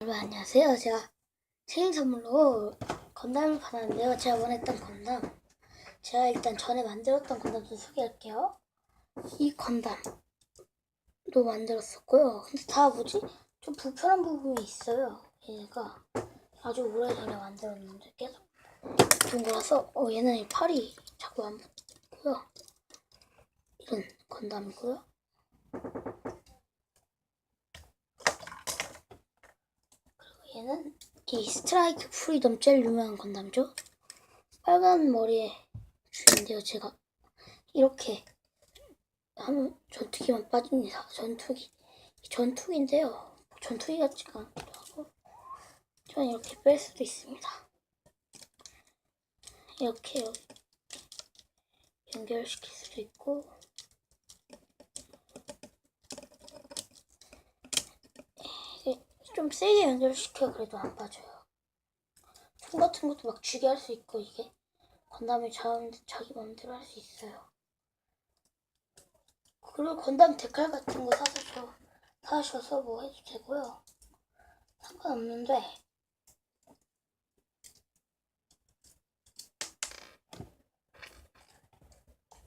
여러분 안녕하세요. 제가 생일 선물로 건담을 받았는데요. 제가 원했던 건담. 제가 일단 전에 만들었던 건담 좀 소개할게요. 이 건담도 만들었었고요. 근데 다 뭐지? 좀 불편한 부분이 있어요. 얘가 아주 오래전에 만들었는데 계속 둔 거라서 어 얘는 팔이 자꾸 안 붙고요. 이런 건담이고요. 얘는 이 스트라이크 프리덤 제일 유명한 건담이죠. 빨간 머리에 주인데요. 제가 이렇게 하면 전투기만 빠집니다. 전투기. 이 전투기인데요. 전투기 같지가 않기도 하고 저는 이렇게 뺄 수도 있습니다. 이렇게 연결시킬 수도 있고 좀 세게 연결시켜 그래도 안 빠져요. 총 같은 것도 막 쥐게 할 수 있고 이게 건담을 자, 자기 마음대로 할 수 있어요. 그리고 건담 데칼 같은 거 사서 저 사셔서 뭐 해도 되고요. 상관없는데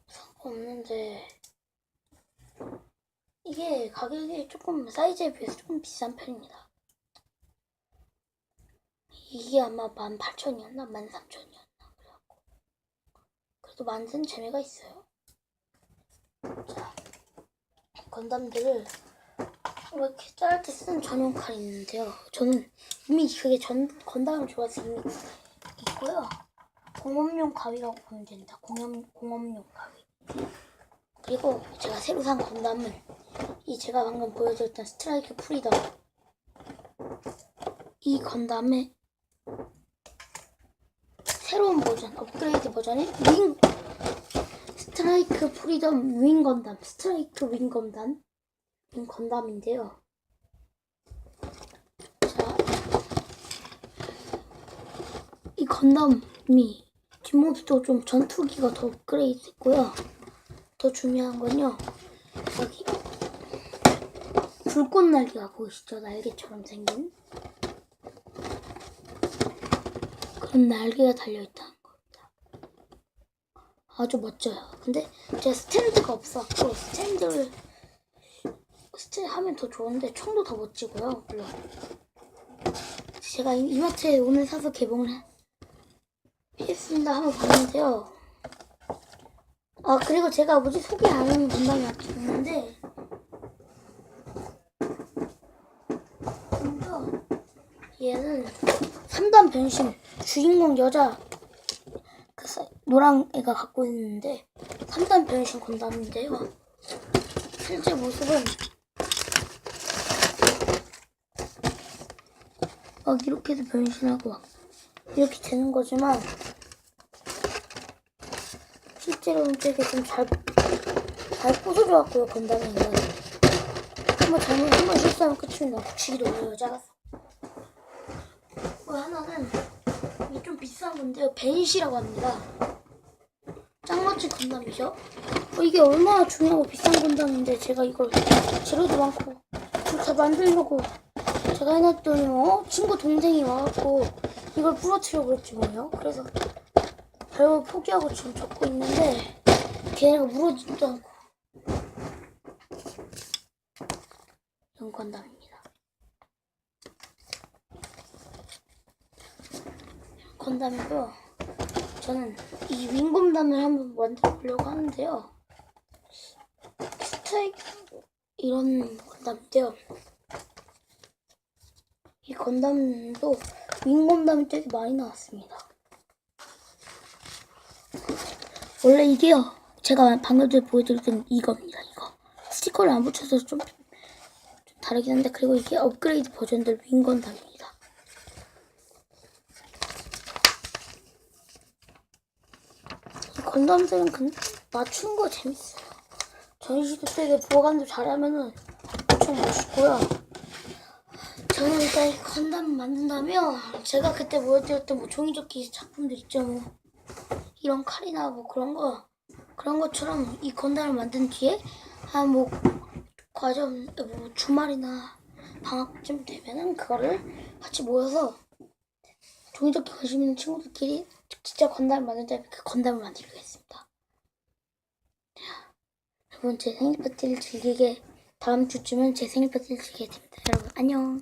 상관없는데 이게 가격이 조금 사이즈에 비해서 조금 비싼 편입니다. 이게 아마 18,000이었나? 13,000이었나? 그래갖고. 그래도 만든 재미가 있어요. 자, 건담들을 이렇게 자를 때 쓰는 전용 칼이 있는데요. 저는 이미 그게 전, 건담을 좋아해서 이미 있고요. 공업용 가위라고 보면 됩니다. 공업, 공업용 가위. 그리고 제가 새로 산 건담은 이 제가 방금 보여드렸던 스트라이크 프리덤 이 건담의 새로운 버전, 업그레이드 버전이 윙 스트라이크 프리덤 윙 건담, 스트라이크 윙 건담, 윙 건담인데요. 자, 이 건담이 뒷모습도 좀 전투기가 더 업그레이드 됐고요. 더 중요한 건요, 여기 불꽃 날개가 보이시죠? 날개처럼 생긴. 그런 날개가 달려있다는 겁니다. 아주 멋져요. 근데 제가 스탠드가 없어갖고 스탠드를 스탠드 하면 더 좋은데 총도 더 멋지고요. 물론 제가 이- 이마트에 오늘 사서 개봉을 해- 했습니다. 한번 봤는데요. 아 그리고 제가 뭐지 소개 안 하는 있는데 먼저 얘는 3단 변신 주인공 여자 그 사- 노랑 애가 갖고 있는데 3단 변신 건담인데요. 실제 모습은 막 이렇게도 변신하고 막 이렇게 되는 거지만 실제로는 되게 좀잘 잘 부서져갖고요 건담이 이거 한번 잘못 한번 실수하면 끝입니다. 붙이기도 어려워요. 그 하나는 좀 비싼 건데요. 벤시라고 합니다. 짱 멋진 건담이죠. 어, 이게 얼마나 중요하고 비싼 건담인데 제가 이걸 재료도 많고 다 만들려고 제가 해놨더니 뭐 친구 동생이 와갖고 이걸 부러뜨려고 그랬지 뭐요. 그래서 결국 포기하고 지금 적고 있는데 걔네가 물어지지도 않고 이런 건담입니다. 건담이고요. 저는 이 윙건담을 한번 만들어 보려고 하는데요. 스트라이크 이런 건담인데요. 이 건담도 윙건담이 되게 많이 나왔습니다. 원래 이게요. 제가 방금 전에 보여드렸던 이겁니다. 이거 스티커를 안 붙여서 좀, 좀 다르긴 한데 그리고 이게 업그레이드 버전들 윙건담입니다. 이 건담들은 근 맞춘 거 재밌어요. 전시도 되게 보관도 잘하면은 엄청 멋있고요. 저는 일단 이 건담 만든다면 제가 그때 보여드렸던 뭐 종이접기 작품들 있죠 뭐 이런 칼이나 뭐 그런 거 그런 것처럼 이 건담을 만든 뒤에 한 뭐 과정 뭐 주말이나 방학쯤 되면은 그거를 같이 모여서 종이접기 관심 있는 친구들끼리 진짜 건담을 만들자 그 건담을 만들겠습니다. 여러분 제 생일 파티를 즐기게 다음 주쯤은 제 생일 파티를 즐기게 됩니다. 여러분 안녕.